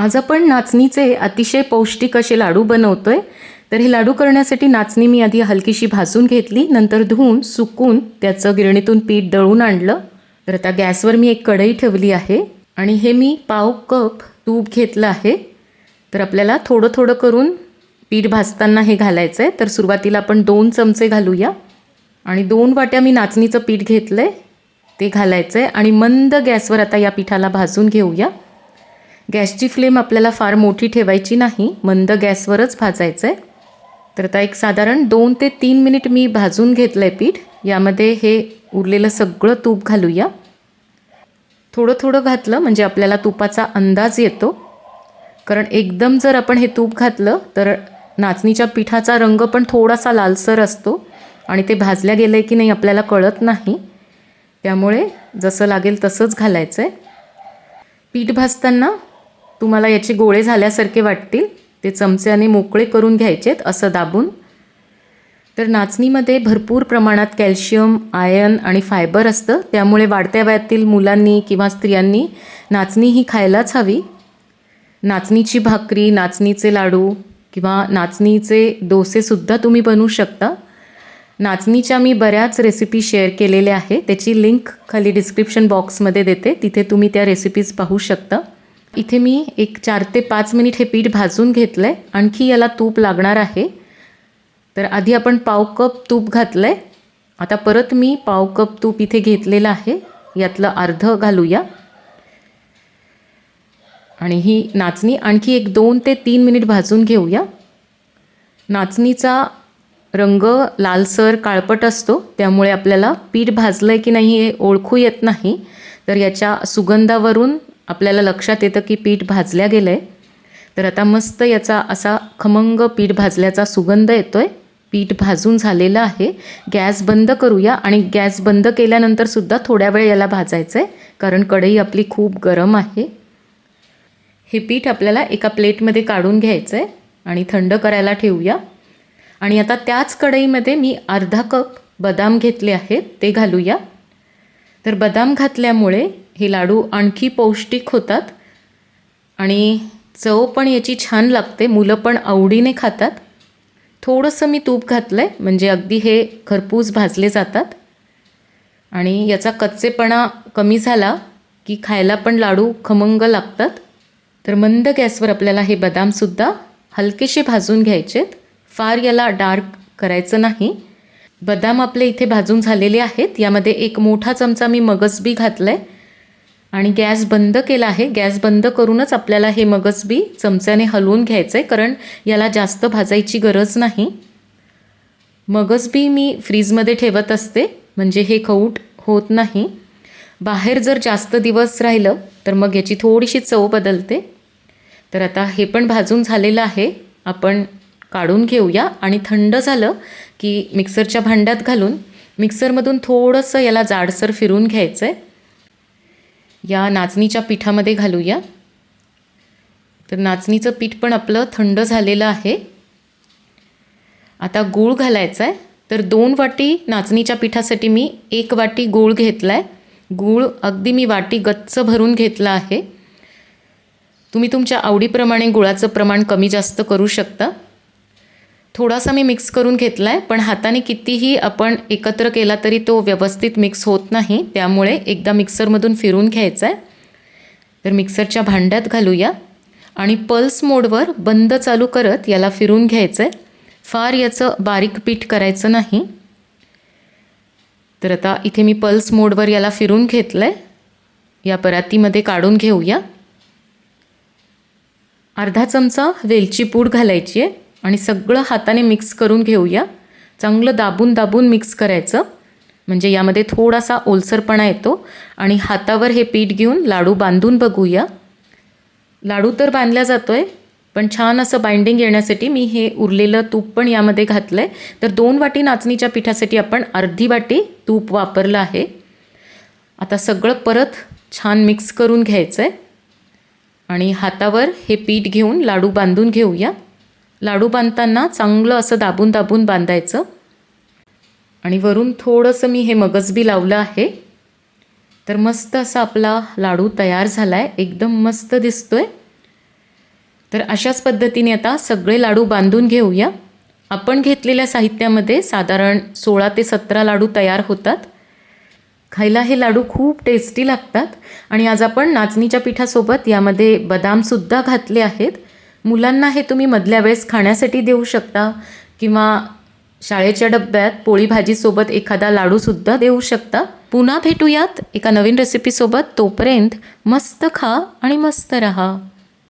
आज आपण नाचणीचे अतिशय पौष्टिक असे लाडू बनवतोय. तर हे लाडू करण्यासाठी नाचणी मी आधी हलकीशी भाजून घेतली नंतर धुवून सुकून त्याचं गिरणीतून पीठ दळून आणलं. तर आता गॅसवर मी एक कढई ठेवली आहे आणि हे मी पाव कप तूप घेतलं आहे. तर आपल्याला थोडं थोडं करून पीठ भाजताना हे घालायचं आहे तर सुरुवातीला आपण दोन चमचे घालूया. आणि दोन वाट्या मी नाचणीचं पीठ घेतलं आहे ते घालायचं आहे आणि मंद गॅसवर आता या पिठाला भाजून घेऊया. गॅसची फ्लेम आपल्याला फार मोठी ठेवायची नाही मंद गॅसवरच भाजायचं आहे तर आता एक साधारण दोन ते तीन मिनिट मी भाजून घेतलं आहे पीठ. यामध्ये हे उरलेलं सगळं तूप घालूया. थोडं थोडं घातलं म्हणजे आपल्याला तुपाचा अंदाज येतो. कारण एकदम जर आपण हे तूप घातलं तर नाचणीच्या पिठाचा रंग पण थोडासा लालसर असतो आणि ते भाजल्या गेलं आहे की नाही आपल्याला कळत नाही. त्यामुळे जसं लागेल तसंच घालायचं आहे पीठ भाजताना तुम्हाला याचे गोळे झाल्यासारखे वाटतील. ते चमच्याने मोकळे करून घ्यायचेत असं दाबून. तर नाचणीमध्ये भरपूर प्रमाणात कॅल्शियम आयर्न आणि फायबर असतं. त्यामुळे वाढत्या वयातील मुलांनी किंवा स्त्रियांनी नाचणी ही खायलाच हवी. नाचणीची भाकरी नाचणीचे लाडू किंवा नाचणीचे डोसेसुद्धा तुम्ही बनवू शकता. नाचणीच्या मी बऱ्याच रेसिपी शेअर केलेल्या आहे त्याची लिंक खाली डिस्क्रिप्शन बॉक्समध्ये देते. तिथे तुम्ही त्या रेसिपीज पाहू शकता. इथे मी एक चार ते पाच मिनिट हे पीठ भाजून घेतलं आहे आणखी याला तूप लागणार आहे. तर आधी आपण पाव कप तूप घातलं आहे आता परत मी पाव कप तूप इथे घेतलेलं आहे. यातलं अर्ध घालूया. आणि ही नाचणी आणखी एक दोन ते तीन मिनिट भाजून घेऊया. नाचणीचा रंग लालसर काळपट असतो. त्यामुळे आपल्याला पीठ भाजलं आहे की नाही हे ओळखू येत नाही. तर याच्या सुगंधावरून आपल्याला लक्षात येतं की पीठ भाजल्या गेलं आहे तर आता मस्त याचा असा खमंग पीठ भाजल्याचा सुगंध येतो आहे पीठ भाजून झालेलं आहे. गॅस बंद करूया आणि गॅस बंद केल्यानंतरसुद्धा थोड्या वेळ याला भाजायचं आहे कारण कढई आपली खूप गरम आहे. हे पीठ आपल्याला एका प्लेटमध्ये काढून घ्यायचं आहे आणि थंड करायला ठेवूया. आणि आता त्याच कढईमध्ये मी अर्धा कप बदाम घेतले आहेत ते घालूया. तर बदाम घातल्यामुळे हे लाडू आणखी पौष्टिक होतात. आणि चव पण याची छान लागते. मुलं पण आवडीने खातात. थोडंसं मी तूप घातलं आहे म्हणजे अगदी हे खरपूस भाजले जातात. आणि याचा कच्चेपणा कमी झाला की खायला पण लाडू खमंग लागतात. तर मंद गॅसवर आपल्याला हे बदामसुद्धा हलकेसे भाजून घ्यायचेत. फार याला डार्क करायचं नाही. बदाम आपले इथे भाजून झालेले आहेत. यामध्ये एक मोठा चमचा मी मगजबी घातलं आहे आणि गॅस बंद केला आहे. गॅस बंद करूनच आपल्याला हे मगजबी चमच्याने हलवून घ्यायचं आहे कारण याला जास्त भाजायची गरज नाही. मगजबी मी फ्रीजमध्ये ठेवत असते. म्हणजे हे खऊट होत नाही. बाहेर जर जास्त दिवस राहिलं तर मग याची थोडीशी चव बदलते. तर आता हे पण भाजून झालेलं आहे. आपण काढून घेऊया. आणि थंड झालं की मिक्सरच्या भांड्यात घालून मिक्सरमधून थोडंसं याला जाडसर फिरून घ्यायचं आहे या नाचणीच्या पिठामध्ये घालूया. तर नाचणीचं पीठ पण आपलं थंड झालेलं आहे. आता गूळ घालायचा आहे तर दोन वाटी नाचणीच्या पिठासाठी मी एक वाटी गूळ घेतला आहे गूळ अगदी मी वाटी गच्च भरून घेतला आहे. तुम्ही तुमच्या आवडीप्रमाणे गुळाचं प्रमाण कमी जास्त करू शकता. थोडासा मी मिक्स करून घेतला आहे पण हाताने कितीही आपण एकत्र केला तरी तो व्यवस्थित मिक्स होत नाही. त्यामुळे एकदा मिक्सरमधून फिरून घ्यायचा आहे तर मिक्सरच्या भांड्यात घालूया. आणि पल्स मोडवर बंद चालू करत याला फिरून घ्यायचं आहे फार याचं बारीक पीठ करायचं नाही. तर आता इथे मी पल्स मोडवर याला फिरून घेतलं आहे या परातीमध्ये काढून घेऊया. अर्धा चमचा वेलची पूड घालायची आहे. आणि सगळं हाताने मिक्स करून घेऊया. चांगलं दाबून दाबून मिक्स करायचं. म्हणजे यामध्ये थोडासा ओलसरपणा येतो. आणि हातावर हे पीठ घेऊन लाडू बांधून बघूया. लाडू तर बांधला जातो आहे पण छान असं बाइंडिंग येण्यासाठी मी हे उरलेलं तूप पण यामध्ये घातलं आहे तर दोन वाटी नाचणीच्या पिठासाठी आपण अर्धी वाटी तूप वापरलं आहे. आता सगळं परत छान मिक्स करून घ्यायचं आहे आणि हातावर हे पीठ घेऊन लाडू बांधून घेऊया. लाडू बांधताना चांगलं असं दाबून दाबून बांधायचं. आणि वरून थोडंसं मी हे मगजबी लावलं आहे. तर मस्त असा आपला लाडू तयार झाला आहे एकदम मस्त दिसतो आहे तर अशाच पद्धतीने आता सगळे लाडू बांधून घेऊया. आपण घेतलेल्या साहित्यामध्ये साधारण सोळा ते सतरा लाडू तयार होतात. खायला हे लाडू खूप टेस्टी लागतात. आणि आज आपण नाचणीच्या पिठासोबत यामध्ये बदामसुद्धा घातले आहेत. मुलांना हे तुम्ही मधल्या वेळेस खाण्यासाठी देऊ शकता किंवा शाळेच्या डब्यात पोळी भाजीसोबत एखादा लाडूसुद्धा देऊ शकता. पुन्हा भेटूयात एका नवीन रेसिपीसोबत तोपर्यंत मस्त खा आणि मस्त रहा.